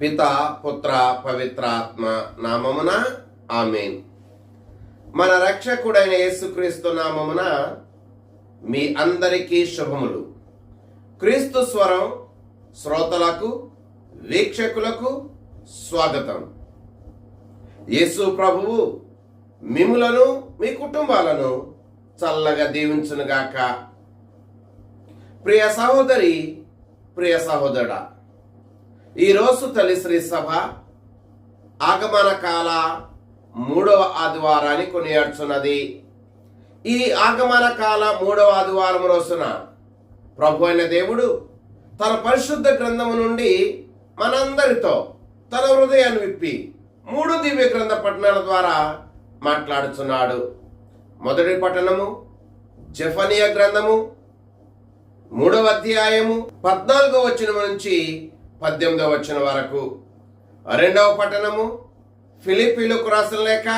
పిత పుత్ర పవిత్రాత్మ నామమున ఆమెన్. మన రక్షకుడైన యేసుక్రీస్తు నామమున మీ అందరికీ శుభములు. క్రీస్తు స్వరం శ్రోతలకు వీక్షకులకు స్వాగతం. యేసు ప్రభువు మిములను మీ కుటుంబాలను చల్లగా దీవించునుగాక. ప్రియ సహోదరి ప్రియ సహోదరుడా ఈరోజు తల్లి శ్రీ సభ ఆగమన కాల మూడవ ఆదివారాన్ని కొనియాడుచున్నది. ఈ ఆగమన కాల మూడవ ఆదివారం రోజున ప్రభు అయిన దేవుడు తన పరిశుద్ధ గ్రంథము నుండి మనందరితో తన హృదయాన్ని విప్పి మూడు దివ్య గ్రంథ పట్టణాల ద్వారా మాట్లాడుచున్నాడు. మొదటి పట్టణము జఫనియా గ్రంథము మూడవ అధ్యాయము పద్నాలుగో వచనం నుంచి పద్దెనిమిదవ వచ్చిన వరకు. రెండవ పట్టణము ఫిలిపీలకు రాసిన లేక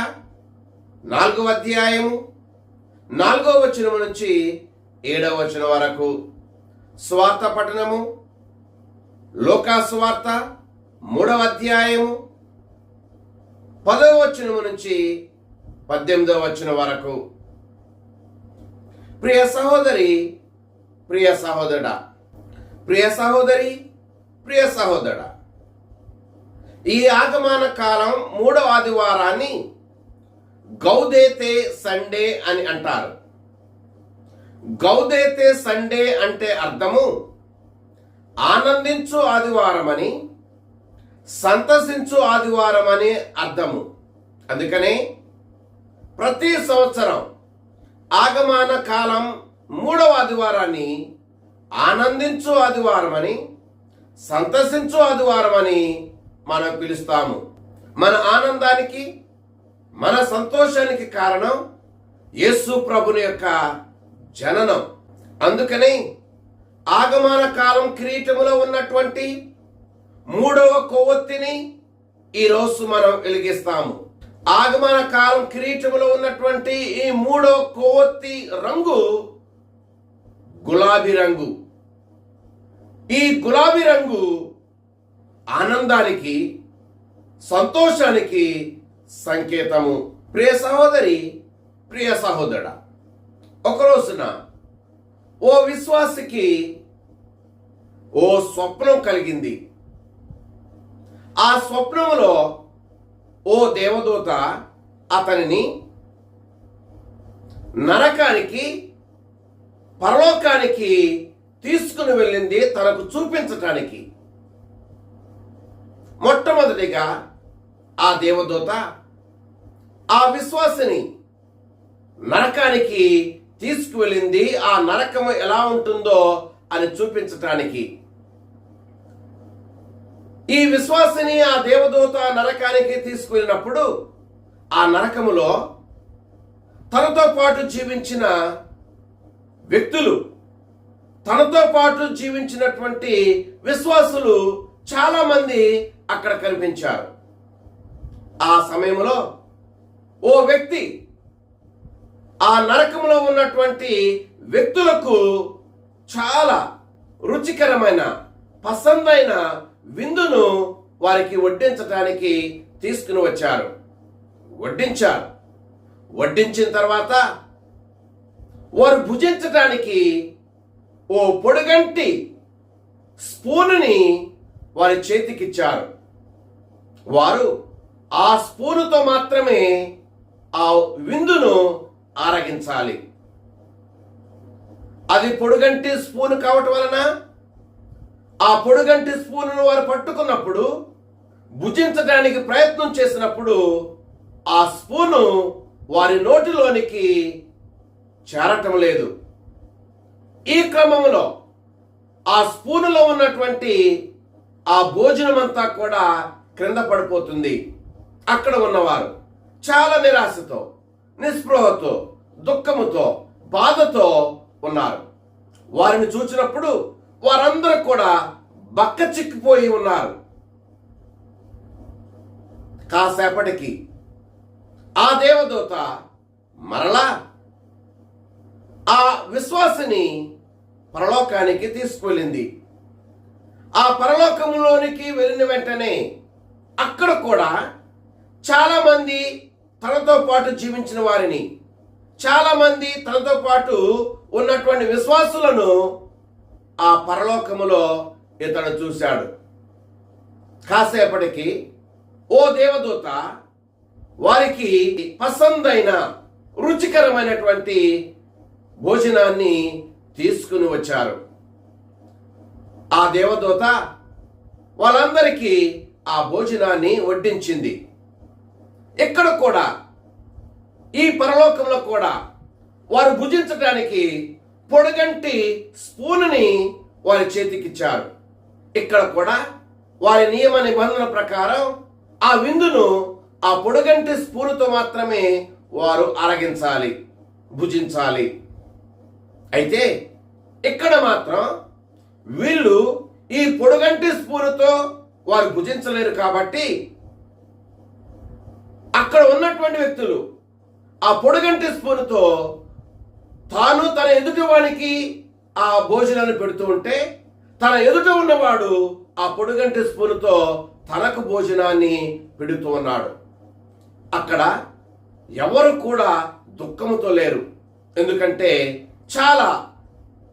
నాలుగవ అధ్యాయము నాలుగవ వచనం నుంచి ఏడవ వచనం వరకు. స్వార్థ పట్టణము లోకా స్వార్థ మూడవ అధ్యాయము పదవ వచనము నుంచి పద్దెనిమిదవ వచనం వరకు. ప్రియ సహోదరి ప్రియ సహోదరుడా ప్రియ సహోదరి ప్రియ సహోదర ఈ ఆగమన కాలం మూడవ ఆదివారాన్ని గౌదేతే సండే అని అంటారు. గౌదేతే సండే అంటే అర్థము ఆనందించు ఆదివారం అని సంతసించు ఆదివారం అని అర్థము. అందుకనే ప్రతి సంవత్సరం ఆగమాన కాలం మూడవ ఆదివారాన్ని ఆనందించు ఆదివారం అని సంతసించు ఆదివారం అని మనం పిలుస్తాము. మన ఆనందానికి మన సంతోషానికి కారణం యేసు ప్రభుని యొక్క జననం. అందుకని ఆగమాన కాలం కిరీటములో ఉన్నటువంటి మూడవ కొవ్వొత్తిని ఈరోజు మనం వెలిగిస్తాము. ఆగమన కాలం కిరీటములో ఉన్నటువంటి ఈ మూడవ కొవ్వొత్తి రంగు గులాబీ రంగు. ఈ గులాబీ రంగు ఆనందానికి సంతోషానికి సంకేతము. ప్రియ సహోదరి ప్రియ సహోదరుడ ఒక రోజున ఓ విశ్వాసికి ఓ స్వప్నం కలిగింది. ఆ స్వప్నములో ఓ దేవదూత అతనిని నరకానికి పరలోకానికి తీసుకుని వెళ్ళింది తనకు చూపించటానికి. మొట్టమొదటిగా ఆ దేవదూత ఆ విశ్వాసిని నరకానికి తీసుకువెళ్ళింది. ఆ నరకము ఎలా ఉంటుందో అని చూపించటానికి. ఈ విశ్వాసిని ఆ దేవదూత నరకానికి తీసుకువెళ్ళినప్పుడు ఆ నరకములో తనతో పాటు జీవించిన వ్యక్తులు తనతో పాటు జీవించినటువంటి విశ్వాసులు చాలా మంది అక్కడ కనిపించారు. ఆ సమయంలో ఓ వ్యక్తి ఆ నరకంలో ఉన్నటువంటి వ్యక్తులకు చాలా రుచికరమైన పసందైన విందును వారికి వడ్డించటానికి తీసుకుని వచ్చారు. వడ్డించారు. వడ్డించిన తర్వాత వారు భుజించటానికి ఓ పొడుగంటి స్పూనుని వారి చేతికిచ్చారు. వారు ఆ స్పూనుతో మాత్రమే ఆ విందును ఆరగించాలి. అది పొడుగంటి స్పూన్ కావటం వలన ఆ పొడుగంటి స్పూన్ను వారు పట్టుకున్నప్పుడు భుజించడానికి ప్రయత్నం చేసినప్పుడు ఆ స్పూను వారి నోటిలోనికి చేరటం లేదు. ఈ క్రమంలో ఆ స్పూనులో ఉన్నటువంటి ఆ భోజనం అంతా కూడా క్రింద పడిపోతుంది. అక్కడ ఉన్నవారు చాలా నిరాశతో నిస్పృహతో దుఃఖముతో బాధతో ఉన్నారు. వారిని చూసినప్పుడు వారందరూ కూడా బక్క చిక్కిపోయి ఉన్నారు. కాసేపటికి ఆ దేవదూత మరలా ఆ విశ్వాసిని పరలోకానికి తీసుకువెళ్ళింది. ఆ పరలోకంలోనికి వెళ్ళిన వెంటనే అక్కడ కూడా చాలామంది తనతో పాటు జీవించిన వారిని చాలామంది తనతో పాటు ఉన్నటువంటి విశ్వాసులను ఆ పరలోకములో ఇతడు చూశాడు. కాసేపటికి ఓ దేవదూత వారికి పసందైన రుచికరమైనటువంటి భోజనాన్ని తీసుకుని వచ్చారు. ఆ దేవదూత వాళ్ళందరికీ ఆ భోజనాన్ని వడ్డించింది. ఇక్కడ కూడా ఈ పరలోకంలో కూడా వారు భుజించడానికి పొడగంటి స్పూనుని వారి చేతికిచ్చారు. ఇక్కడ కూడా వారి నియమ నిబంధన ప్రకారం ఆ విందును ఆ పొడగంటి స్పూనుతో మాత్రమే వారు అరగించాలి భుజించాలి. అయితే ఇక్కడ మాత్రం వీళ్ళు ఈ పొడుగంటి స్పూనుతో వారు భుజించలేరు కాబట్టి అక్కడ ఉన్నటువంటి వ్యక్తులు ఆ పొడుగంటి స్పూనుతో తాను తన ఎదుటి వానికి ఆ భోజనాన్ని పెడుతూ ఉంటే తన ఎదుట ఉన్నవాడు ఆ పొడుగంటి స్పూనుతో తనకు భోజనాన్ని పెడుతూ ఉన్నాడు. అక్కడ ఎవరు కూడా దుఃఖముతో లేరు. ఎందుకంటే చాలా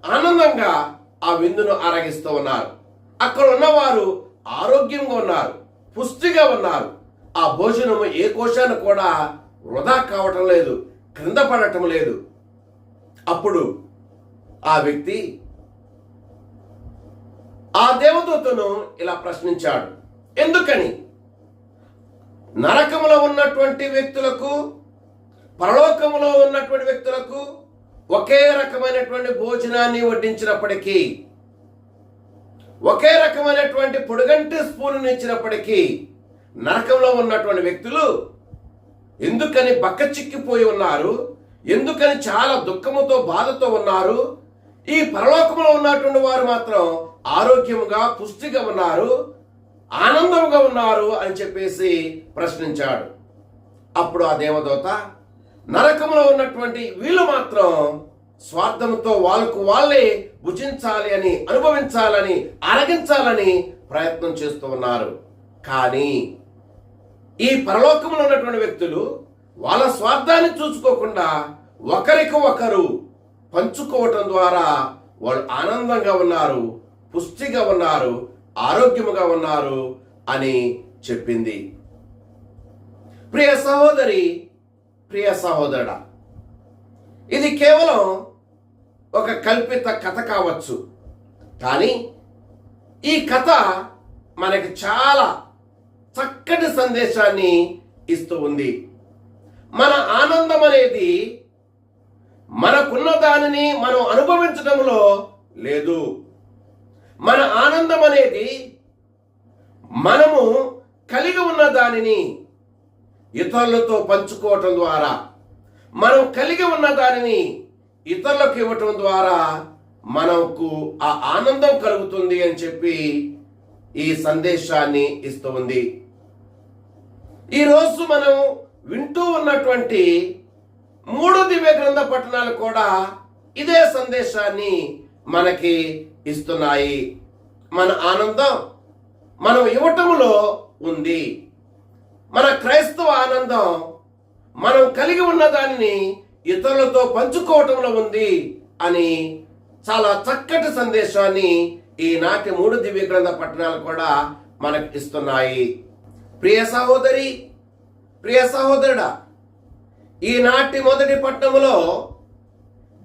ఆనందంగా ఆ విందును ఆరగిస్తూ ఉన్నారు. అక్కడ ఉన్నవారు ఆరోగ్యంగా ఉన్నారు పుష్టిగా ఉన్నారు. ఆ భోజనము ఏ కోశాన్ని కూడా వృధా కావటం లేదు క్రింద పడటం లేదు. అప్పుడు ఆ వ్యక్తి ఆ దేవదూతను ఇలా ప్రశ్నించాడు. ఎందుకని? నరకములో ఉన్నటువంటి వ్యక్తులకు పరలోకములో ఉన్నటువంటి వ్యక్తులకు ఒకే రకమైనటువంటి భోజనాన్ని వడ్డించినప్పటికీ ఒకే రకమైనటువంటి పొడుగంటి స్పూన్ ఇచ్చినప్పటికీ నరకంలో ఉన్నటువంటి వ్యక్తులు ఎందుకని బక్క చిక్కిపోయి ఉన్నారు? ఎందుకని చాలా దుఃఖముతో బాధతో ఉన్నారు? ఈ పరలోకంలో ఉన్నటువంటి వారు మాత్రం ఆరోగ్యముగా పుష్టిగా ఉన్నారు ఆనందంగా ఉన్నారు అని చెప్పేసి ప్రశ్నించాడు. అప్పుడు ఆ దేవదూత నరకంలో ఉన్నటువంటి వీళ్ళు మాత్రం స్వార్థంతో వాళ్ళకు వాళ్ళే భుజించాలి అని అనుభవించాలని అరగించాలని ప్రయత్నం చేస్తూ ఉన్నారు. కానీ ఈ పరలోకంలో ఉన్నటువంటి వ్యక్తులు వాళ్ళ స్వార్థాన్ని చూసుకోకుండా ఒకరికి ఒకరు పంచుకోవటం ద్వారా వాళ్ళు ఆనందంగా ఉన్నారు పుష్టిగా ఉన్నారు ఆరోగ్యముగా ఉన్నారు అని చెప్పింది. ప్రియ సహోదరి ప్రియ సహోదరుడ ఇది కేవలం ఒక కల్పిత కథ కావచ్చు. కానీ ఈ కథ మనకి చాలా చక్కటి సందేశాన్ని ఇస్తూ ఉంది. మన ఆనందం అనేది మనకున్న దానిని మనం అనుభవించడంలో లేదు. మన ఆనందం అనేది మనము కలిగి ఉన్న దానిని ఇతరులతో పంచుకోవటం ద్వారా మనం కలిగి ఉన్న దానిని ఇతరులకు ఇవ్వటం ద్వారా మనకు ఆ ఆనందం కలుగుతుంది అని చెప్పి ఈ సందేశాన్ని ఇస్తుంది ఈరోజు మనం వింటూ ఉన్నటువంటి మూడు దివ్య గ్రంథ పట్టణాలు కూడా ఇదే సందేశాన్ని మనకి ఇస్తున్నాయి. మన ఆనందం మనం ఇవ్వటంలో ఉంది. మన క్రైస్తవ ఆనందం మనం కలిగి ఉన్న దానిని ఇతరులతో పంచుకోవటంలో ఉంది అని చాలా చక్కటి సందేశాన్ని ఈనాటి మూడు దివ్య గ్రంథ పట్టణాలు కూడా మనకు ఇస్తున్నాయి. ప్రియ సహోదరి ప్రియ సహోదరుడా ఈనాటి మొదటి పట్టణములో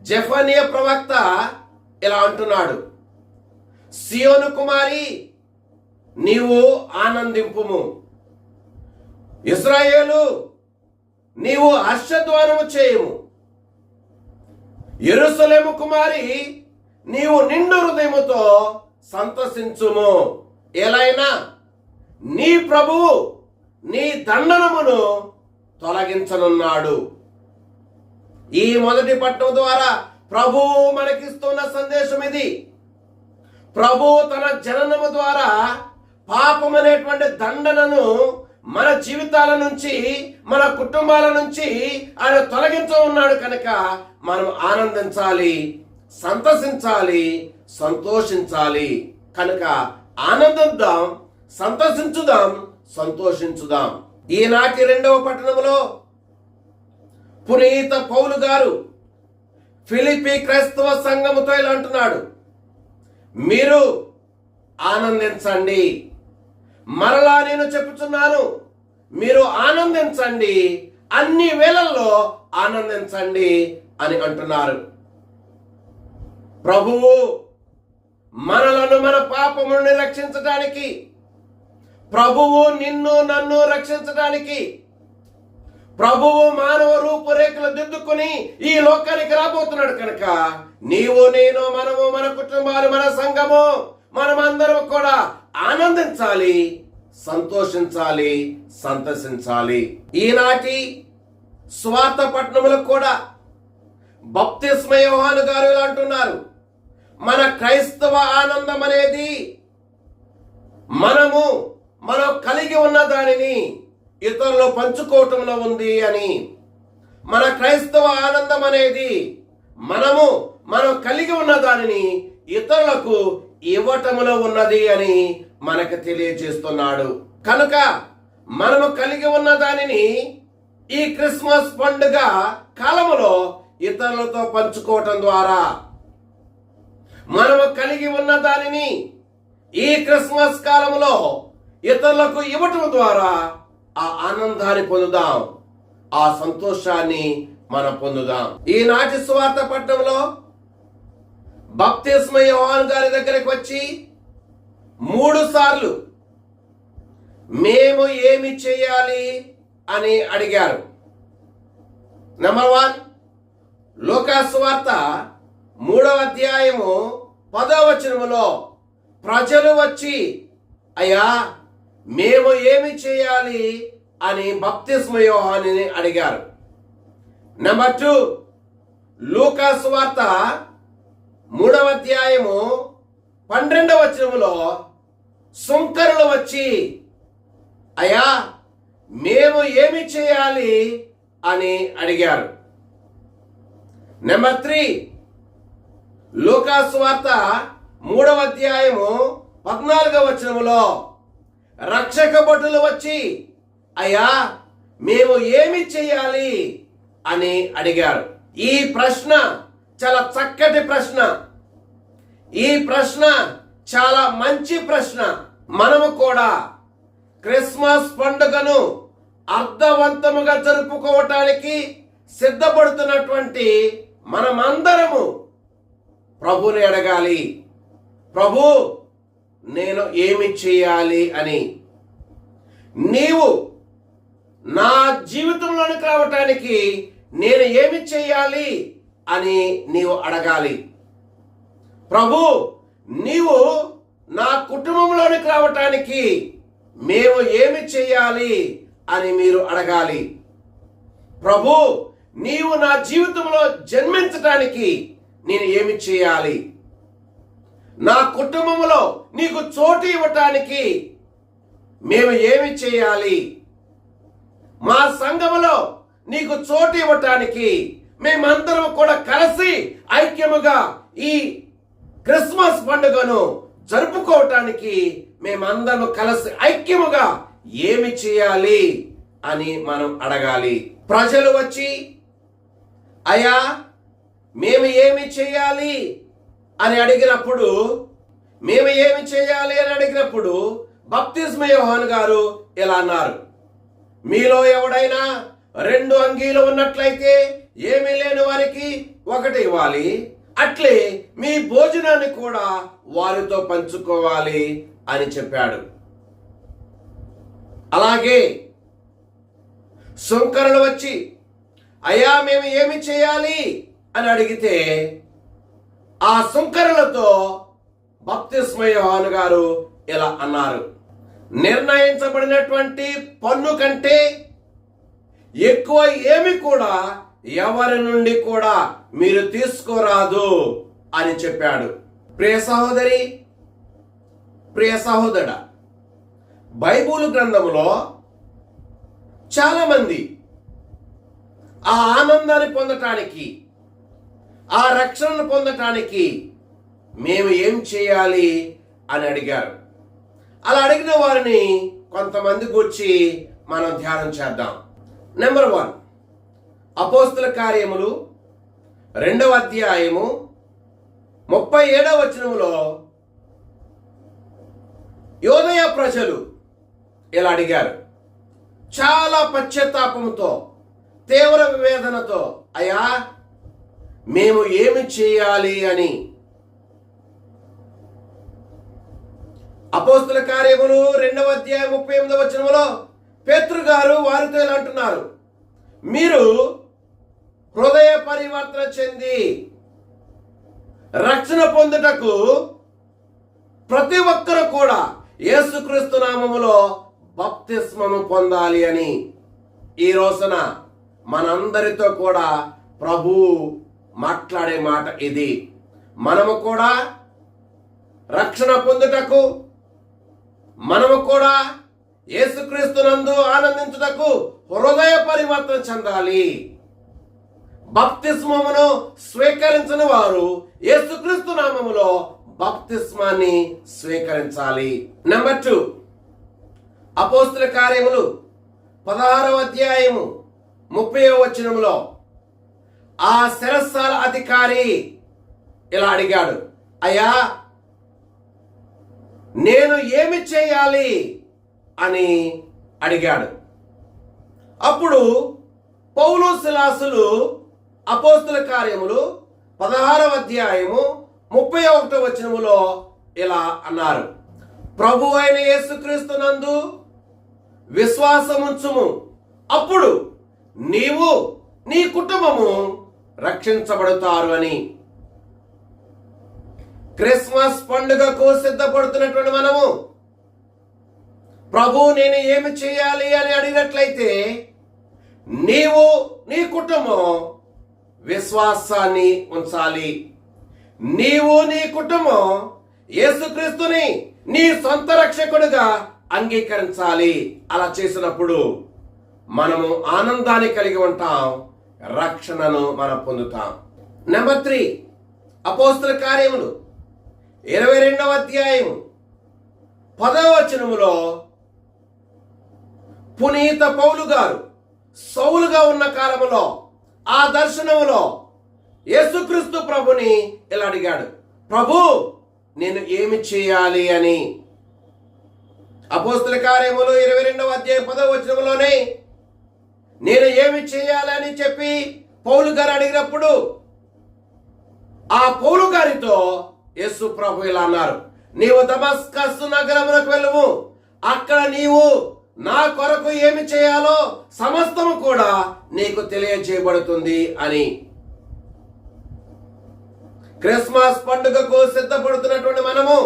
జఫనియ ప్రవక్త ఇలా అంటున్నాడు సియోను కుమారి నీవు ఆనందింపుము. ఇస్రాయేలు నీవు హర్షధ్వానము చేయము. ఎరుసలేము కుమారి నీవు నిండు హృదయముతో సంతసించుము. ఎలైనా నీ ప్రభువు నీ దండనమును తొలగించనున్నాడు. ఈ మొదటి పట్టణం ద్వారా ప్రభువు మనకిస్తున్న సందేశం ఇది. ప్రభు తన జననము ద్వారా పాపం అనేటువంటి దండనను మన జీవితాల నుంచి మన కుటుంబాల నుంచి ఆయన తొలగించ ఉన్నాడు కనుక మనం ఆనందించాలి సంతసించాలి సంతోషించాలి. కనుక ఆనందిద్దాం సంతోషించుదాం సంతోషించుదాం. ఈనాటి రెండవ పట్టణంలో పునీత పౌలు గారు ఫిలిపి క్రైస్తవ సంఘముతో ఇలా అంటున్నాడు మీరు ఆనందించండి. మరలా నేను చెప్పుచున్నాను. మీరు ఆనందించండి. అన్ని వేళల్లో ఆనందించండి అని అంటున్నారు. ప్రభువు మనలను మన పాపములను రక్షించడానికి ప్రభువు నిన్ను నన్ను రక్షించడానికి ప్రభువు మానవ రూపురేఖలు దిద్దుకుని ఈ లోకానికి రాబోతున్నాడు కనుక నీవు నేను మనము మన కుటుంబాలు మన సంఘము మనమందరం కూడా ఆనందించాలి సంతోషించాలి సంతసించాలి. ఈనాటి స్వార్థ పట్టణములకు కూడా బప్తిస్మ యోహాను గారు అంటున్నారు. మన క్రైస్తవ ఆనందం అనేది మనము మనం కలిగి ఉన్న దానిని ఇతరులు పంచుకోవటంలో ఉంది అని. మన క్రైస్తవ ఆనందం అనేది మనము మనం కలిగి ఉన్న దానిని ఇతరులకు ఇవ్వటములో ఉన్నది అని మనకు తెలియజేస్తున్నాడు. కనుక మనము కలిగి ఉన్న దానిని ఈ క్రిస్మస్ పండుగ కాలములో ఇతరులతో పంచుకోవటం ద్వారా మనము కలిగి ఉన్న దానిని ఈ క్రిస్మస్ కాలంలో ఇతరులకు ఇవ్వటం ద్వారా ఆ ఆనందాన్ని పొందుదాం. ఆ సంతోషాన్ని మనం పొందుదాం. ఈనాటి స్వార్థ పట్టణంలో బప్తిస్మ యోహాన్ గారి దగ్గరికి వచ్చి మూడు సార్లు. మేము ఏమి చేయాలి అని అడిగారు. నెంబర్ వన్ లోకాస్వార్త మూడవ అధ్యాయము పదవ వచనములో ప్రజలు వచ్చి అయ్యా మేము ఏమి చేయాలి అని భక్తిస్మయోహాని అడిగారు. నెంబర్ టూ లూకాస్ వార్త మూడవ అధ్యాయము పన్నెండవ వచనములో సుంకరులు వచ్చి అయ్యా మేము ఏమి చేయాలి? అని అడిగారు. నెంబర్ త్రీ లోకాస్వార్త మూడవ అధ్యాయము పద్నాలుగవ వచనములో రక్షక భటులు వచ్చి అయ్యా మేము ఏమి చేయాలి? అని అడిగారు. ఈ ప్రశ్న చాలా చక్కటి ప్రశ్న. ఈ ప్రశ్న చాలా మంచి ప్రశ్న. మనము కూడా క్రిస్మస్ పండుగను అర్థవంతముగా జరుపుకోవటానికి సిద్ధపడుతున్నటువంటి మనమందరము ప్రభుని అడగాలి. ప్రభు నేను ఏమి చేయాలి అని. నీవు నా జీవితంలోనికి రావటానికి నేను ఏమి చేయాలి అని నీవు అడగాలి. ప్రభు నీవు నా కుటుంబంలోనికి రావటానికి మేము ఏమి చేయాలి అని మీరు అడగాలి. ప్రభు నీవు నా జీవితంలో జన్మించటానికి నేను ఏమి చేయాలి? నా కుటుంబంలో నీకు చోటు ఇవ్వటానికి మేము ఏమి చేయాలి? మా సంఘములో నీకు చోటు ఇవ్వటానికి మేమందరం కూడా కలిసి ఐక్యముగా ఈ క్రిస్మస్ పండుగను జరుపుకోవటానికి మేమందరం కలిసి ఐక్యముగా ఏమి చేయాలి అని మనం అడగాలి. ప్రజలు వచ్చి అయా మేము ఏమి చేయాలి? అని అడిగినప్పుడు మేము ఏమి చేయాలి? అని అడిగినప్పుడు బప్తిస్మ యోహాన్ గారు ఇలా అన్నారు మీలో ఎవడైనా రెండు అంగీలు ఉన్నట్లయితే ఏమీ లేని వారికి ఒకటి ఇవ్వాలి. అట్లే మీ భోజనాన్ని కూడా వారితో పంచుకోవాలి అని చెప్పాడు. అలాగే సుంకరులు వచ్చి అయ్యా మేము ఏమి చేయాలి? అని అడిగితే ఆ సుంకరులతో భక్తిస్మయోహాను గారు ఇలా అన్నారు నిర్ణయించబడినటువంటి పన్ను కంటే ఎక్కువ ఏమి కూడా ఎవరి నుండి కూడా మీరు తీసుకోరాదు అని చెప్పాడు. ప్రియ సహోదరి ప్రియ సహోదర బైబుల్ గ్రంథంలో చాలామంది ఆ ఆనందాన్ని పొందటానికి ఆ రక్షణను పొందటానికి మేము ఏం చేయాలి అని అడిగారు. అలా అడిగిన వారిని కొంతమంది గురించి మనం ధ్యానం చేద్దాం. నెంబర్ వన్ అపోస్తుల కార్యములు రెండవ అధ్యాయము ముప్పై ఏడవ వచనములో యోదయ ప్రజలు ఇలా అడిగారు. చాలా పశ్చాత్తాపంతో తీవ్ర వివేదనతో అయ్యా మేము ఏమి చేయాలి అని? అపోస్తుల కార్యములు రెండవ అధ్యాయం ముప్పై ఎనిమిదవ వచనములో పేతృగారు వారితో ఇలా అంటున్నారు. మీరు హృదయ పరివర్తన చెంది రక్షణ పొందుటకు ప్రతి ఒక్కరు కూడా యేసుక్రీస్తు నామములో బప్తిస్మము పొందాలి అని ఈ రోజున మనందరితో కూడా ప్రభు మాట్లాడే మాట ఇది. మనము కూడా రక్షణ పొందుటకు మనము కూడా యేసుక్రీస్తునందు ఆనందించుటకు హృదయ పరివర్తన చెందాలి. బప్తిస్మమును స్వీకరించని వారు యేసుక్రీస్తు నామములో బప్తిస్మాన్ని స్వీకరించాలి. నెంబర్ టూ అపోస్తుల కార్యములు పదహారవ అధ్యాయము ముప్పై వచనములో ఆ శిరస్సాల అధికారి ఇలా అడిగాడు అయ్యా నేను ఏమి చేయాలి? అని అడిగాడు. అప్పుడు పౌలు శిలాసులు అపోస్తుల కార్యములు పదహారవ అధ్యాయము ముప్పై ఒకటో వచనములో ఇలా అన్నారు. ప్రభు అయిన యేసుక్రీస్తు నందు విశ్వాసముంచుము. అప్పుడు నీవు నీ కుటుంబము రక్షించబడతారు అని. క్రిస్మస్ పండుగకు సిద్ధపడుతున్నటువంటి మనము. ప్రభు నేను ఏమి చేయాలి అని అడిగినట్లయితే నీవు నీ కుటుంబం విశ్వాసాన్ని ఉంచాలి. నీవు నీ కుటుంబం యేసుక్రీస్తుని నీ సొంత రక్షకుడుగా అంగీకరించాలి. అలా చేసినప్పుడు మనము ఆనందాన్ని కలిగి ఉంటాం రక్షణను మనం పొందుతాం. నెంబర్ త్రీ అపోస్తుల కార్యములు. ఇరవై రెండవ అధ్యాయం పదవ వచనములో పునీత పౌలు గారు సౌలుగా ఉన్న కాలములో ఆ దర్శనములో యేసుక్రీస్తు ప్రభుని ఇలా అడిగాడు ప్రభు నేను ఏమి చేయాలి అని? అపోస్తుల కార్యములు ఇరవై రెండవ అధ్యాయ పదవ వచనములోనే నేను ఏమి చేయాలని చెప్పి పౌలు గారు అడిగినప్పుడు ఆ పౌలు గారితో యేసు ప్రభు ఇలా అన్నారు నీవు దమస్కస్సు నగరమునకు వెళ్ళవు అక్కడ నీవు నా కొరకు ఏమి చేయాలో సమస్తము కూడా నీకు తెలియజేయబడుతుంది అని. క్రిస్మస్ పండుగకు సిద్ధపడుతున్నటువంటి మనము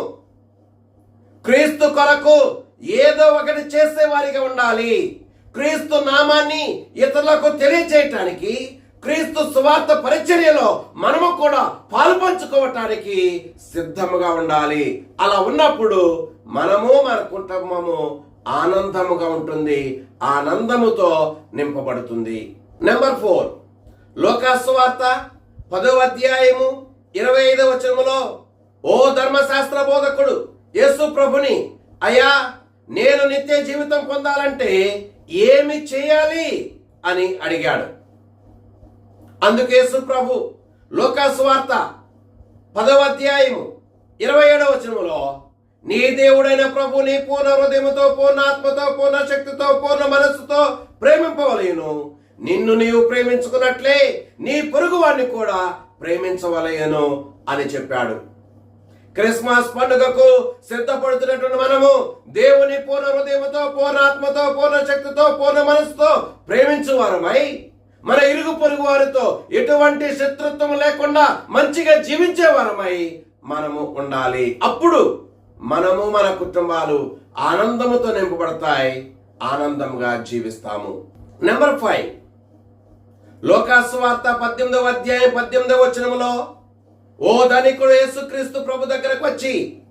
క్రీస్తు కొరకు ఏదో ఒకటి చేసే వారిగా ఉండాలి. క్రీస్తు నామాన్ని ఇతరులకు తెలియజేయటానికి క్రీస్తు సువార్త పరిచర్యలో మనము కూడా పాల్పంచుకోవటానికి సిద్ధముగా ఉండాలి. అలా ఉన్నప్పుడు మనము మన కుటుంబము ఆనందముగా ఉంటుంది ఆనందముతో నింపబడుతుంది. నెంబర్ ఫోర్ లోకాస్వార్త పదవ అధ్యాయము ఇరవై ఐదవ వచనములో ఓ ధర్మశాస్త్ర బోధకుడు యేసు ప్రభుని అయ్యా నేను నిత్య జీవితం పొందాలంటే ఏమి చేయాలి? అని అడిగాడు. అందుకేసు ప్రభు లోకాసువార్త పదవ అధ్యాయము ఇరవై ఏడవ వచనంలో నీ దేవుడైన ప్రభు నీ పూర్ణ హృదయముతో పూర్ణ ఆత్మతో పూర్ణ శక్తితో పూర్ణ మనస్సుతో ప్రేమింపవలేను. నిన్ను నీవు ప్రేమించుకున్నట్లే నీ పొరుగు వాడిని కూడా ప్రేమించవలయను అని చెప్పాడు. క్రిస్మస్ పండుగకు సిద్ధపడుతున్నటువంటి మనము దేవుని పూర్ణ హృదయముతో పూర్ణ ఆత్మతో పూర్ణ శక్తితో పూర్ణ మనసుతో ప్రేమించు వారమై మన ఇరుగు పొరుగు వారితో ఎటువంటి శత్రుత్వం లేకుండా మంచిగా జీవించే వారమై మనము ఉండాలి. అప్పుడు మనము మన కుటుంబాలు ఆనందముతో నింపబడతాయి ఆనందంగా జీవిస్తాము. నెంబర్ ఫైవ్ లోకాసువార్త పద్దెనిమిదవ అధ్యాయం పద్దెనిమిదవ వచనములో ఓ ధనికుడు యేసుక్రీస్తు ప్రభు దగ్గరకు వచ్చి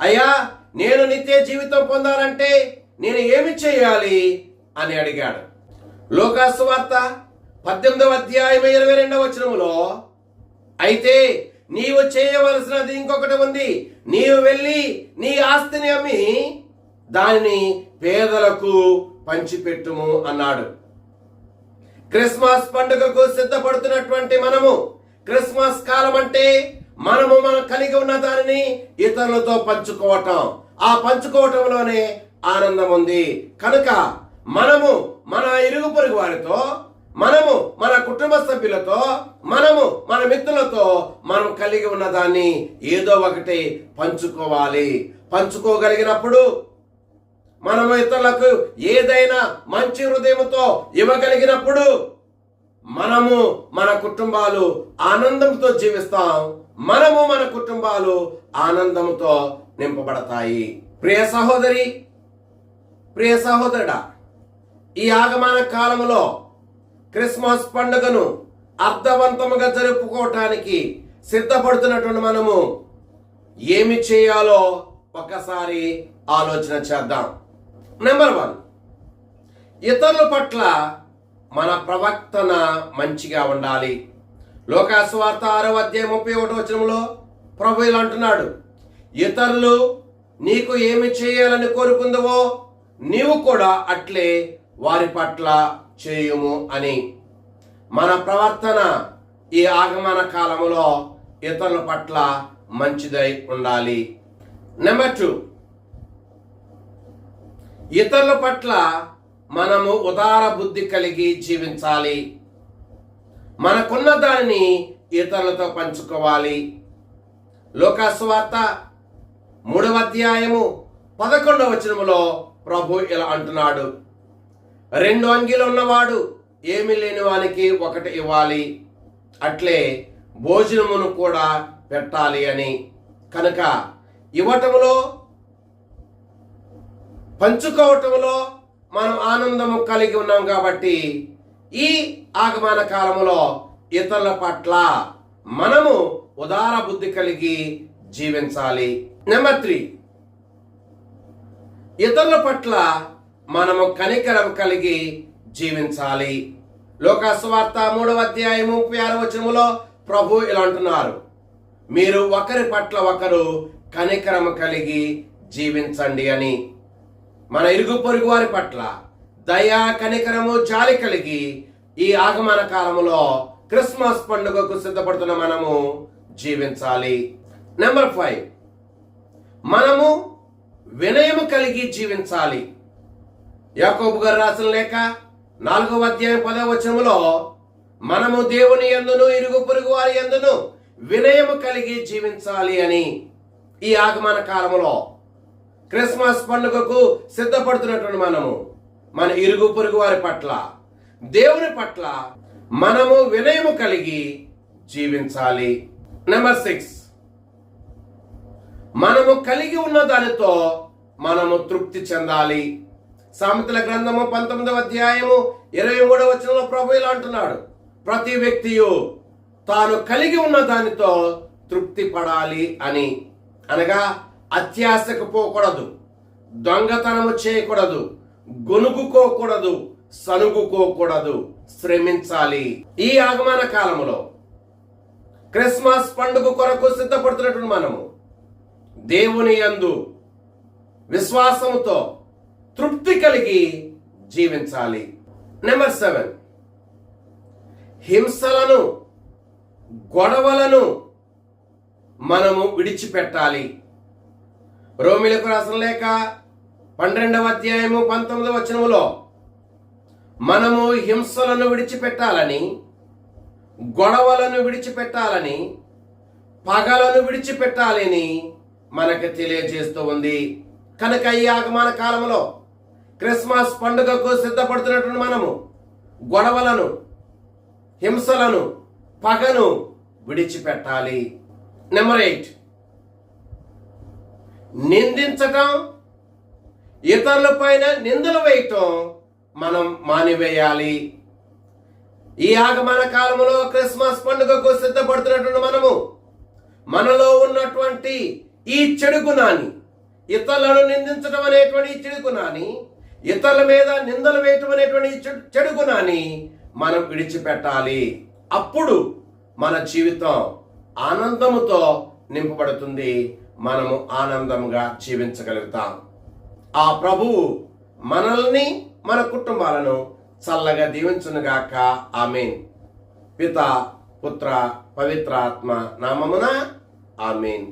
అయ్యా నేను నిత్య జీవితం పొందాలంటే నేను ఏమి చేయాలి? అని అడిగాడు. లోకాసువార్త పద్దెనిమిదవ అధ్యాయం ఇరవై రెండవ వచనములో అయితే నీవు చేయవలసినది ఇంకొకటి ఉంది నీవు వెళ్ళి నీ ఆస్తిని అమ్మి దానిని పేదలకు పంచిపెట్టుము అన్నాడు. క్రిస్మస్ పండుగకు సిద్ధపడుతున్నటువంటి మనము క్రిస్మస్ కాలం అంటే మనము మనం కలిగి ఉన్న దానిని ఇతరులతో పంచుకోవటం. ఆ పంచుకోవటంలోనే ఆనందం ఉంది. కనుక మనము మన ఇరుగు పొరుగు వారితో మనము మన కుటుంబ సభ్యులతో మనము మన మిత్రులతో మనం కలిగి ఉన్న దాన్ని ఏదో ఒకటి పంచుకోవాలి. పంచుకోగలిగినప్పుడు మనము ఇతరులకు ఏదైనా మంచి హృదయంతో ఇవ్వగలిగినప్పుడు మనము మన కుటుంబాలు ఆనందంతో జీవిస్తాం. మనము మన కుటుంబాలు ఆనందంతో నింపబడతాయి. ప్రియ సహోదరి ప్రియ సహోదరుడా ఈ ఆగమన కాలంలో క్రిస్మస్ పండుగను అర్థవంతముగా జరుపుకోవటానికి సిద్ధపడుతున్నటువంటి మనము ఏమి చేయాలో ఒకసారి ఆలోచన చేద్దాం. నెంబర్ వన్ ఇతరుల పట్ల మన ప్రవర్తన మంచిగా ఉండాలి. లోకాసువార్త ఆరో అధ్యాయం ముప్పై ఒకటో వచనంలో ప్రభు ఇలా అంటున్నాడు ఇతరులు నీకు ఏమి చేయాలని కోరుకుందవో నీవు కూడా అట్లే వారి పట్ల చేయుము అని. మన ప్రవర్తన ఈ ఆగమన కాలంలో ఇతరుల పట్ల మంచిదై ఉండాలి. నెంబర్ టూ ఇతరుల పట్ల మనము ఉదార బుద్ధి కలిగి జీవించాలి. మనకున్న దానిని ఇతరులతో పంచుకోవాలి. లోకాసువార్త మూడవ అధ్యాయము పదకొండవ వచనములో ప్రభు ఇలా అంటున్నాడు. రెండు అంగీలు ఉన్నవాడు ఏమి లేని వానికి ఒకటి ఇవ్వాలి. అట్లే భోజనమును కూడా పెట్టాలి అని. కనుక ఇవ్వటములో పంచుకోవటంలో మనం ఆనందము కలిగి ఉన్నాం కాబట్టి ఈ ఆగమన కాలంలో ఇతరుల పట్ల మనము ఉదార బుద్ధి కలిగి జీవించాలి. Number three. ఇతరుల పట్ల మనము కనికరం కలిగి జీవించాలి. లోకాసువార్త మూడవ అధ్యాయము ముప్పై ఆరు వచనములో ప్రభు ఇలా అంటున్నారు. మీరు ఒకరి పట్ల ఒకరు కనికరం కలిగి జీవించండి అని. మన ఇరుగు పొరుగు వారి పట్ల దయా కనికరము జాలి కలిగి ఈ ఆగమన కాలంలో క్రిస్మస్ పండుగకు సిద్ధపడుతున్న మనము జీవించాలి. Number five. మనము వినయము కలిగి జీవించాలి. యాకోబు గారు రాసిన లేక నాలుగవ అధ్యాయం పదవ వచనంలో మనము దేవుని ఎందును ఇరుగు పొరుగు వారి ఎందును వినయము కలిగి జీవించాలి అని ఈ ఆగమన కాలంలో క్రిస్మస్ పండుగకు సిద్ధపడుతున్నటువంటి మనము మన ఇరుగు పొరుగు వారి పట్ల దేవుని పట్ల మనము వినయము కలిగి జీవించాలి. Number six. మనము కలిగి ఉన్న దానితో మనము తృప్తి చెందాలి. సామెతల గ్రంథము పంతొమ్మిదవ అధ్యాయము ఇరవై మూడవ వచనంలో ప్రభు ఇలా అంటున్నాడు. ప్రతి వ్యక్తియు తాను కలిగి ఉన్న దానితో తృప్తి పడాలి అని. అనగా అత్యాశకు పోకూడదు దొంగతనము చేయకూడదు గొనుగుకోకూడదు సనుగుకోకూడదు శ్రమించాలి. ఈ ఆగమన కాలములో క్రిస్మస్ పండుగ కొరకు సిద్ధపడుతున్నటువంటి మనము దేవుని యందు విశ్వాసముతో తృప్తి కలిగి జీవించాలి. నెంబర్ సెవెన్ హింసలను గొడవలను మనము విడిచిపెట్టాలి. రోమిలకు రాసిన లేక పన్నెండవ అధ్యాయము పంతొమ్మిదవ వచనములో మనము హింసలను విడిచిపెట్టాలని గొడవలను విడిచిపెట్టాలని పగలను విడిచిపెట్టాలని మనకు తెలియజేస్తూ ఉంది. కనుక ఈ ఆగమాన కాలంలో క్రిస్మస్ పండుగకు సిద్ధపడుతున్నటువంటి మనము గొడవలను హింసలను పగను విడిచిపెట్టాలి. నెంబర్ ఎయిట్ నిందించటం ఇతరుల పైన నిందలు వేయటం మనం మానివేయాలి. ఈ ఆగమన కాలంలో క్రిస్మస్ పండుగకు సిద్ధపడుతున్నటువంటి మనము మనలో ఉన్నటువంటి ఈ చెడు గుణాన్ని ఇతరులను నిందించడం అనేటువంటి ఈ చెడు గుణాన్ని ఇతరుల మీద నిందలు వేయటం అనేటువంటి చెడు- చెడు గుణాన్ని మనం విడిచిపెట్టాలి. అప్పుడు మన జీవితం ఆనందముతో నింపబడుతుంది. మనము ఆనందంగా జీవించగలుగుతాం. ఆ ప్రభువు మనల్ని మన కుటుంబాలను చల్లగా దీవించునుగాక. ఆమెన్. పిత పుత్ర పవిత్ర ఆత్మ నామమున ఆమెన్.